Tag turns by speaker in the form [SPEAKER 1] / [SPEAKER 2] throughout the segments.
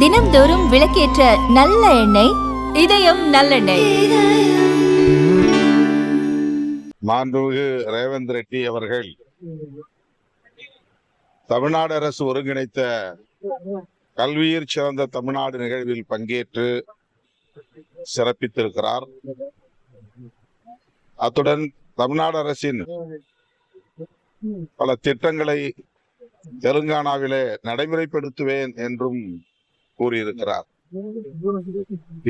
[SPEAKER 1] தினம்தோறும் விளக்கேற்ற நல்ல எண்ணெய் இதயம் நல்லெண்ணெய்.
[SPEAKER 2] மாண்புமிகு ரேவந்த் ரெட்டி அவர்கள் தமிழ்நாடு அரசு ஒருங்கிணைத்த கல்வியில் சிறந்த தமிழ்நாடு நிகழ்வில் பங்கேற்று சிறப்பித்திருக்கிறார். அத்துடன் தமிழ்நாடு அரசின் பல திட்டங்களை தெலுங்கானாவிலே நடைமுறைப்படுத்துவேன் என்றும் கூறியிருக்கிறார்.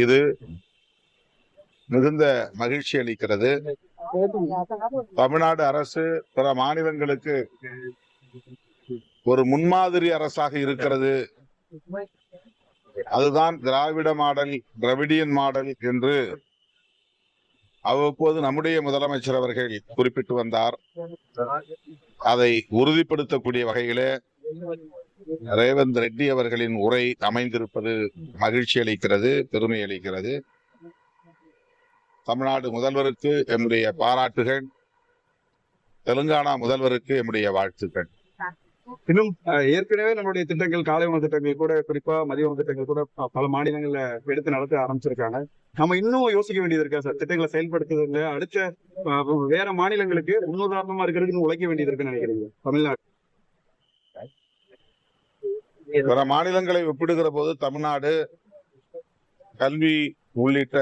[SPEAKER 2] இது மிகுந்த மகிழ்ச்சி அளிக்கிறது. தமிழ்நாடு அரசு பிற மாநிலங்களுக்கு ஒரு முன்மாதிரி அரசாக இருக்கிறது. அதுதான் திராவிட மாடல் திராவிடியன் மாடல் என்று அவ்வப்போது நம்முடைய முதலமைச்சர் அவர்கள் குறிப்பிட்டு வந்தார். அதை உறுதிப்படுத்தக்கூடிய வகையிலே ரேவந்த் ரெட்டி அவர்களின் உரை அமைந்திருப்பது மகிழ்ச்சி அளிக்கிறது பெருமை அளிக்கிறது. தமிழ்நாடு முதல்வருக்கு என்னுடைய பாராட்டுகள். தெலுங்கானா முதல்வருக்கு என்னுடைய வாழ்த்துக்கள்.
[SPEAKER 3] இன்னும் ஏற்கனவே நம்மளுடைய திட்டங்கள் காலை உணவு திட்டங்கள் கூட குறிப்பா மதிய உணவு திட்டங்கள் கூட பல மாநிலங்கள்ல எடுத்து நடத்த ஆரம்பிச்சிருக்காங்க. நம்ம இன்னும் யோசிக்க வேண்டியது இருக்கா சார்? திட்டங்களை செயல்படுத்துறதுல அடுத்த வேற மாநிலங்களுக்கு முன்னுதாரணமா இருக்கிறதுக்கு உழைக்க வேண்டியது இருக்குன்னு நினைக்கிறீங்க தமிழ்நாடு?
[SPEAKER 2] பிற மாநிலங்களை ஒப்பிடுகிற போது தமிழ்நாடு கல்வி உள்ளிட்ட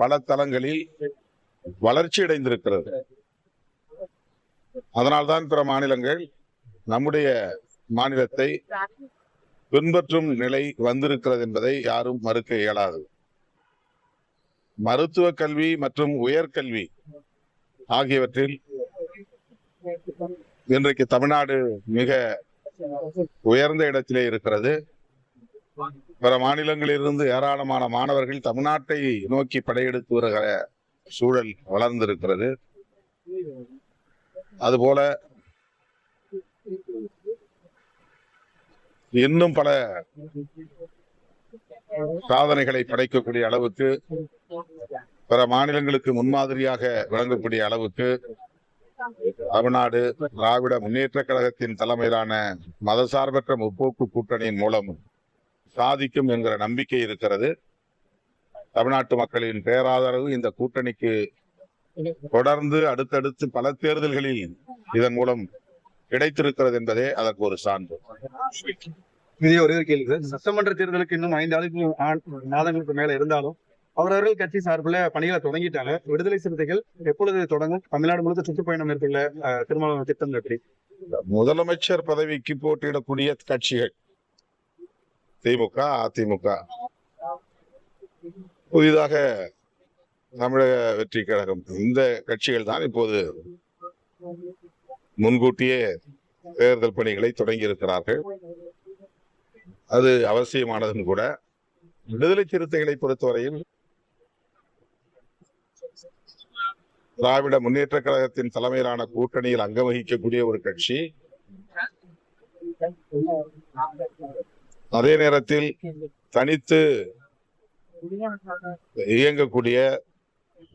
[SPEAKER 2] பல தளங்களில் வளர்ச்சி அடைந்திருக்கிறது. அதனால்தான் பிற மாநிலங்கள் நம்முடைய மாநிலத்தை பின்பற்றும் நிலை வந்திருக்கிறது என்பதை யாரும் மறுக்க இயலாது. மருத்துவ கல்வி மற்றும் உயர்கல்வி ஆகியவற்றில் இன்றைக்கு தமிழ்நாடு மிக உயர்ந்த இடத்திலே இருக்கிறது. பிற மாநிலங்களிலிருந்து ஏராளமான மாணவர்கள் தமிழ்நாட்டை நோக்கி படையெடுத்து வருகிற சூழல் வளர்ந்திருக்கிறது. அதுபோல இன்னும் பல சாதனைகளை படைக்கக்கூடிய அளவுக்கு பிற மாநிலங்களுக்கு முன்மாதிரியாக விளங்கக்கூடிய அளவுக்கு தமிழ்நாடு திராவிட முன்னேற்ற கழகத்தின் தலைமையிலான மதசார்பற்ற முற்போக்கு கூட்டணியின் மூலம் சாதிக்கும் என்கிற நம்பிக்கை இருக்கிறது. தமிழ்நாட்டு மக்களின் பேராதரவு இந்த கூட்டணிக்கு தொடர்ந்து அடுத்தடுத்து பல தேர்தல்களில் இதன் மூலம் கிடைத்திருக்கிறது என்பதே அதற்கு ஒரு சான்று.
[SPEAKER 3] இதே ஒரே ஒரு கேள்வி சார். சட்டமன்ற தேர்தலுக்கு இன்னும் ஐந்து ஆளுக்கு மாதங்களுக்கு மேல இருந்தாலும் அவரவர்கள் கட்சி சார்பில் பணிகளை தொடங்கிட்டாங்க விடுதலை சிறுத்தைகள் எப்பொழுது தொடங்கும்? தமிழ்நாடு முழுக்க சுற்றுப்பயணம் மேற்கொள்ள திருமண திட்டம் எப்படி
[SPEAKER 2] முதலமைச்சர் பதவிக்கு போட்டியிடக்கூடிய கட்சிகள். திமுக அதிமுக. புதிதாக தமிழக வெற்றி கழகம். இந்த கட்சிகள் தான் இப்போது முன்கூட்டியே தேர்தல் பணிகளை தொடங்கி இருக்கிறார்கள் அது அவசியமானதும் கூட. விடுதலை சிறுத்தைகளை பொறுத்தவரையில் திராவிட முன்னேற்ற கழகத்தின் தலைமையிலான கூட்டணியில் அங்கம் வகிக்கக்கூடிய ஒரு கட்சி. அதே நேரத்தில் தனித்து இயங்கக்கூடிய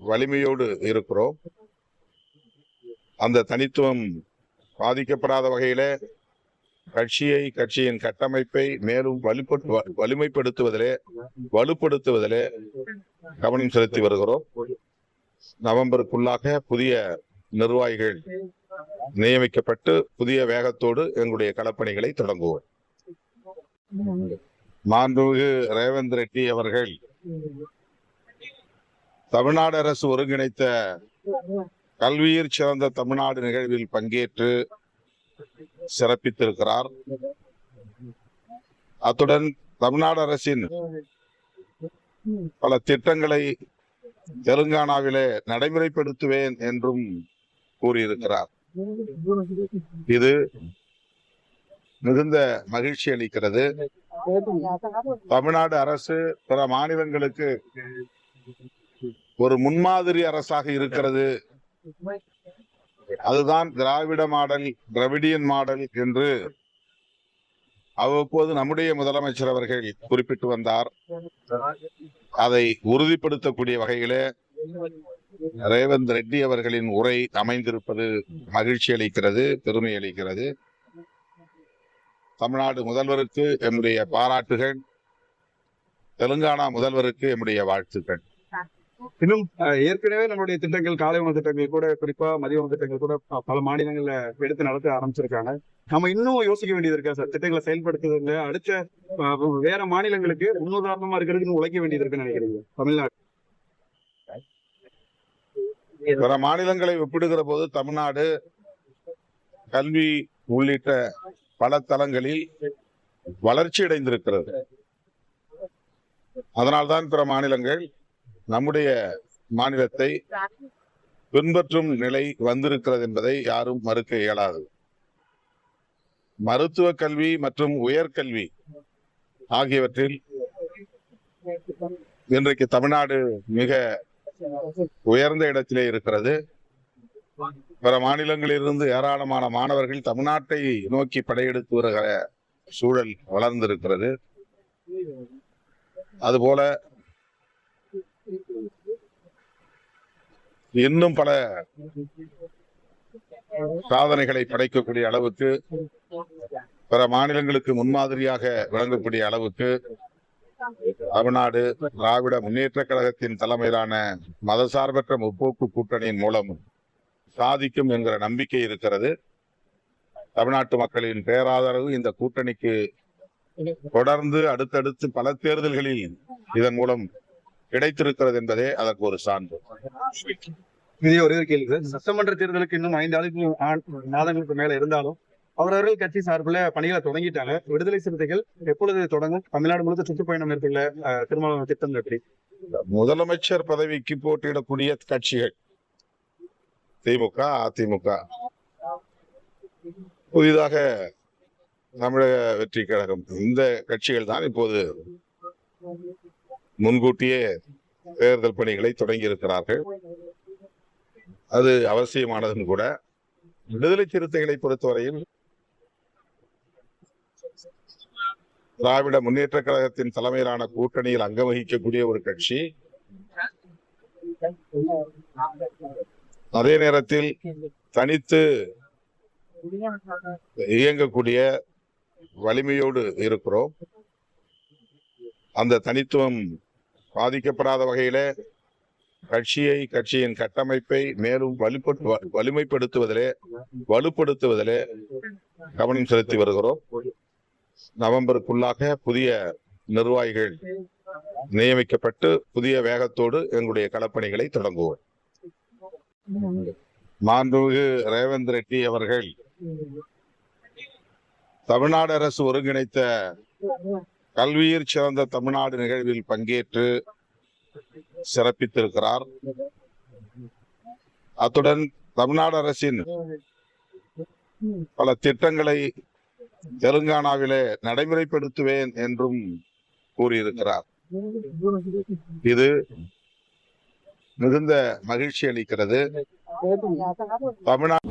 [SPEAKER 2] வலிமையோடு இருக்கிறோம். அந்த தனித்துவம் பாதிக்கப்படாத வகையில கட்சியை கட்சியின் கட்டமைப்பை மேலும் வலுப்பட்டு வ- வலிமைப்படுத்துவதிலே வலுப்படுத்துவதிலே கவனம் செலுத்தி வருகிறோம். நவம்பருக்குள்ளாக புதிய நிர்வாகிகள் நியமிக்கப்பட்டு புதிய வேகத்தோடு எங்களுடைய களப்பணிகளை தொடங்குவோம். மாண்புமிகு ரேவந்த் ரெட்டி அவர்கள் தமிழ்நாடு அரசு ஒருங்கிணைத்த கல்வியில் சிறந்த தமிழ்நாடு நிகழ்வில் பங்கேற்று சிறப்பித்திருக்கிறார். அத்துடன் தமிழ்நாடு அரசின் பல திட்டங்களை தெலுங்கானாவிலே நடைமுறைப்படுத்துவேன் என்றும் கூறியிருக்கிறார். இது மிகுந்த மகிழ்ச்சி அளிக்கிறது. தமிழ்நாடு அரசு பிற மாநிலங்களுக்கு ஒரு முன்மாதிரி அரசாக இருக்கிறது அதுதான் திராவிட மாடல் திராவிடியன் மாடல் என்று அவ்வப்போது நம்முடைய முதலமைச்சர் அவர்கள் குறிப்பிட்டு வந்தார். அதை உறுதிப்படுத்தக்கூடிய வகையிலே ரேவந்த் ரெட்டி அவர்களின் உரை அமைந்திருப்பது மகிழ்ச்சி அளிக்கிறது பெருமை அளிக்கிறது. தமிழ்நாடு முதல்வருக்கு என்னுடைய பாராட்டுகள் தெலுங்கானா முதல்வருக்கு என்னுடைய வாழ்த்துக்கள்.
[SPEAKER 3] இன்னும் ஏற்கனவே நம்மளுடைய திட்டங்கள் காலை உணவு திட்டங்கள் கூட குறிப்பா மதிய உணவு திட்டங்கள் கூட பல மாநிலங்கள்ல எடுத்து நடத்த ஆரம்பிச்சிருக்காங்க. நம்ம இன்னும் யோசிக்க வேண்டியது இருக்கா சார்? திட்டங்களை செயல்படுத்துறதுல அடுத்த வேற மாநிலங்களுக்கு முன்னுதாரணமா இருக்கிறதுக்கு உழைக்க வேண்டியது இருக்குன்னு நினைக்கிறீங்க தமிழ்நாடு?
[SPEAKER 2] பிற மாநிலங்களை ஒப்பிடுகிற போது தமிழ்நாடு கல்வி உள்ளிட்ட பல தளங்களில் வளர்ச்சி அடைந்திருக்கிறது. அதனால்தான் பிற மாநிலங்கள் நம்முடைய மாநிலத்தை பின்பற்றும் நிலை வந்திருக்கிறது என்பதை யாரும் மறுக்க இயலாது. மருத்துவ கல்வி மற்றும் உயர்கல்வி ஆகியவற்றில் இன்றைக்கு தமிழ்நாடு மிக உயர்ந்த இடத்திலே இருக்கிறது. பிற மாநிலங்களிலிருந்து ஏராளமான மாணவர்கள் தமிழ்நாட்டை நோக்கி படையெடுத்து வருகிற சூழல் வளர்ந்திருக்கிறது. அதுபோல இன்னும் பல சாதனைகளை படைக்கக்கூடிய அளவுக்கு பிற மாநிலங்களுக்கு முன்மாதிரியாக விளங்கக்கூடிய அளவுக்கு தமிழ்நாடு திராவிட முன்னேற்ற கழகத்தின் தலைமையிலான மதசார்பற்ற முற்போக்கு கூட்டணியின் மூலம் சாதிக்கும் என்கிற நம்பிக்கை இருக்கிறது. தமிழ்நாட்டு மக்களின் பேராதரவு இந்த கூட்டணிக்கு தொடர்ந்து அடுத்தடுத்து பல தேர்தல்களில் இதன் மூலம் கிடைத்திருக்கிறது என்பதே அதற்கு ஒரு சான்று.
[SPEAKER 3] இதே ஒரே ஒரு கேள்வி சார். சட்டமன்ற தேர்தலுக்கு இன்னும் ஐந்து ஆண்- மாதங்களுக்கு மேல இருந்தாலும் அவரவர்கள் கட்சி சார்பில் பணிகளை தொடங்கிட்டாங்க. விடுதலை சிறுத்தைகள் எப்பொழுது தொடங்கும்? தமிழ்நாடு முழுக்க சுற்றுப்பயணம் மேற்கொள்ள அஹ், திருமணம் திட்டம் எப்படி?
[SPEAKER 2] முதலமைச்சர் பதவிக்கு போட்டியிடக்கூடிய கட்சிகள். திமுக அதிமுக. புதிதாக தமிழக வெற்றி கழகம் இந்த கட்சிகள் தான் இப்போது முன்கூட்டியே தேர்தல் பணிகளை தொடங்கி இருக்கிறார்கள் அது அவசியமானதும் கூட. விடுதலை சிறுத்தைகளை பொறுத்தவரையில் திராவிட முன்னேற்ற கழகத்தின் தலைமையிலான கூட்டணியில் அங்கம் வகிக்கக்கூடிய ஒரு கட்சி. அதே நேரத்தில் தனித்து இயங்கக்கூடிய வலிமையோடு இருக்கிறோம். அந்த தனித்துவம் பாதிக்கப்படாத வகையில கட்சியை கட்சியின் கட்டமைப்பை மேலும் வலுப்படு வலிமைப்படுத்துவதிலே வலுப்படுத்துவதிலே கவனம் செலுத்தி வருகிறோம். நவம்பருக்குள்ளாக புதிய நிர்வாகிகள் நியமிக்கப்பட்டு புதிய வேகத்தோடு எங்களுடைய களப்பணிகளை தொடங்குவோம். மாண்புமிகு ரேவந்த் ரெட்டி அவர்கள் தமிழ்நாடு அரசு ஒருங்கிணைத்த கல்வியில் சிறந்த தமிழ்நாடு நிகழ்வில் பங்கேற்று சிறப்பித்திருக்கிறார். அத்துடன் தமிழ்நாடு அரசின் பல திட்டங்களை தெலுங்கானாவிலே நடைமுறைப்படுத்துவேன் என்றும் கூறியிருக்கிறார். இது மிகுந்த மகிழ்ச்சி அளிக்கிறது. தமிழ்நாடு